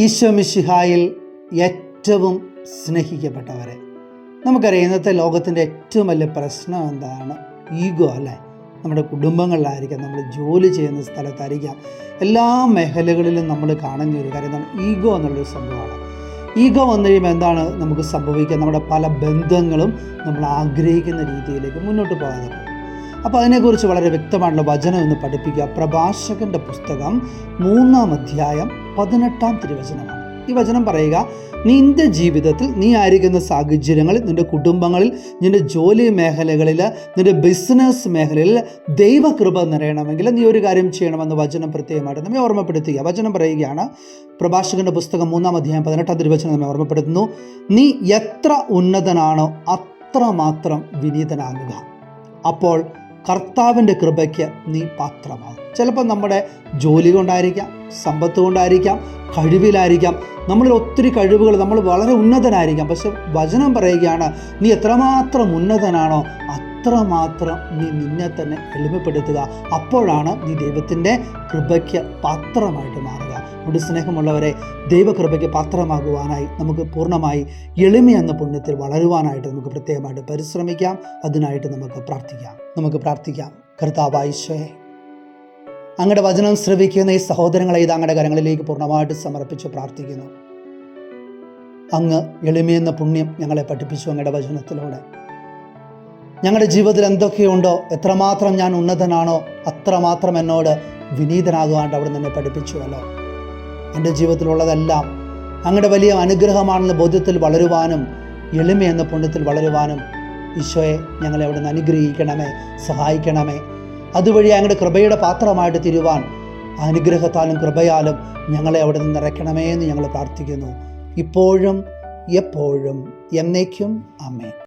ഈശോ മിശിഹായിൽ ഏറ്റവും സ്നേഹിക്കപ്പെട്ടവരെ. നമുക്കറിയാം ഇന്നത്തെ ലോകത്തിന്റെ ഏറ്റവും വലിയ പ്രശ്നം എന്താണ്? ഈഗോ അല്ലേ? നമ്മുടെ കുടുംബങ്ങളിലായിരിക്കാം നമ്മൾ ജോലി ചെയ്യുന്ന സ്ഥലത്തായിരിക്കാം. എല്ലാ മേഖലകളിലും നമ്മൾ കാണുന്ന ഒരു കാര്യം എന്താണ്? ഈഗോ എന്നുള്ളൊരു സംഭവമാണ്. ഈഗോ വന്നു കഴിയുമ്പോൾ എന്താണ് നമുക്ക് സംഭവിക്കുക? നമ്മുടെ പല ബന്ധങ്ങളും നമ്മൾ ആഗ്രഹിക്കുന്ന രീതിയിലേക്ക് മുന്നോട്ട് പോകാതെ അപ്പോൾ അതിനെക്കുറിച്ച് വളരെ വ്യക്തമായിട്ടുള്ള വചനം ഒന്ന് പഠിപ്പിക്കുക. പ്രഭാഷകന്റെ പുസ്തകം മൂന്നാം അധ്യായം പതിനെട്ടാം തിരുവചനമാണ്. ഈ വചനം പറയുക നിന്റെ ജീവിതത്തിൽ നീ ആയിരിക്കുന്ന സാഹചര്യങ്ങളിൽ നിന്റെ കുടുംബങ്ങളിൽ നിന്റെ ജോലി മേഖലകളിൽ നിന്റെ ബിസിനസ് മേഖലയിൽ ദൈവകൃപ നിറയണമെങ്കിൽ നീ ഒരു കാര്യം ചെയ്യണമെന്ന് വചനം പ്രത്യേകമായിട്ട് നമ്മെ ഓർമ്മപ്പെടുത്തുക. വചനം പറയുകയാണ് പ്രഭാഷകന്റെ പുസ്തകം മൂന്നാം അധ്യായം പതിനെട്ടാം തിരുവചനം നമ്മെ ഓർമ്മപ്പെടുത്തുന്നു നീ എത്ര ഉന്നതനാണോ അത്രമാത്രം വിനീതനാകുക. അപ്പോൾ കർത്താവിന്റെ കൃപയ്ക്ക് നീ പാത്രമാകും ചിലപ്പോൾ നമ്മുടെ ജോലി കൊണ്ടായിരിക്കാം സമ്പത്ത് കൊണ്ടായിരിക്കാം കഴിവിലായിരിക്കാം. നമ്മളിൽ ഒത്തിരി കഴിവുകൾ നമ്മൾ വളരെ ഉന്നതനായിരിക്കാം. പക്ഷെ വചനം പറയുകയാണ് നീ എത്രമാത്രം ഉന്നതനാണോ അത്രമാത്രം നീ നിന്നെ തന്നെ എളിമപ്പെടുത്തുക അപ്പോഴാണ് നീ ദൈവത്തിന്റെ കൃപയ്ക്ക് പാത്രമായിട്ട് മാറുക. നമ്മുടെ സ്നേഹമുള്ളവരെ ദൈവകൃപയ്ക്ക് പാത്രമാകുവാനായി നമുക്ക് പൂർണമായി എളിമ എന്ന പുണ്യത്തിൽ വളരുവാനായിട്ട് നമുക്ക് പ്രത്യേകമായിട്ട് പരിശ്രമിക്കാം. അതിനായിട്ട് നമുക്ക് പ്രാർത്ഥിക്കാം. നമുക്ക് പ്രാർത്ഥിക്കാം. കർത്താവായിശോയെ അങ്ങയുടെ വചനം ശ്രവിക്കുന്ന ഈ സഹോദരങ്ങളെ ഇത് അങ്ങയുടെ കരങ്ങളിലേക്ക് പൂർണമായിട്ട് സമർപ്പിച്ച് പ്രാർത്ഥിക്കുന്നു. അങ്ങ് എളിമയെന്ന പുണ്യം ഞങ്ങളെ പഠിപ്പിച്ചു അങ്ങയുടെ വചനത്തിലൂടെ. ഞങ്ങളുടെ ജീവിതത്തിൽ എന്തൊക്കെയുണ്ടോ എത്രമാത്രം ഞാൻ ഉന്നതനാണോ അത്രമാത്രം എന്നോട് വിനീതനാകുവാണ്ട് അവിടെ നിന്നെ പഠിപ്പിച്ചുവല്ലോ. എന്റെ ജീവിതത്തിലുള്ളതെല്ലാം അങ്ങയുടെ വലിയ അനുഗ്രഹമാണെന്ന ബോധ്യത്തിൽ വളരുവാനും എളിമ എന്ന പുണ്യത്തിൽ വളരുവാനും ഈശോയെ ഞങ്ങളെ അവിടെ നിന്ന് അനുഗ്രഹിക്കണമേ സഹായിക്കണമേ. അതുവഴി അങ്ങയുടെ കൃപയുടെ പാത്രമായിട്ട് തിരുവാൻ അനുഗ്രഹത്താലും കൃപയാലും ഞങ്ങളെ അവിടെ നിന്ന് നിറയ്ക്കണമേ എന്ന് ഞങ്ങൾ പ്രാർത്ഥിക്കുന്നു. ഇപ്പോഴും എപ്പോഴും എന്നേക്കും അമ്മേ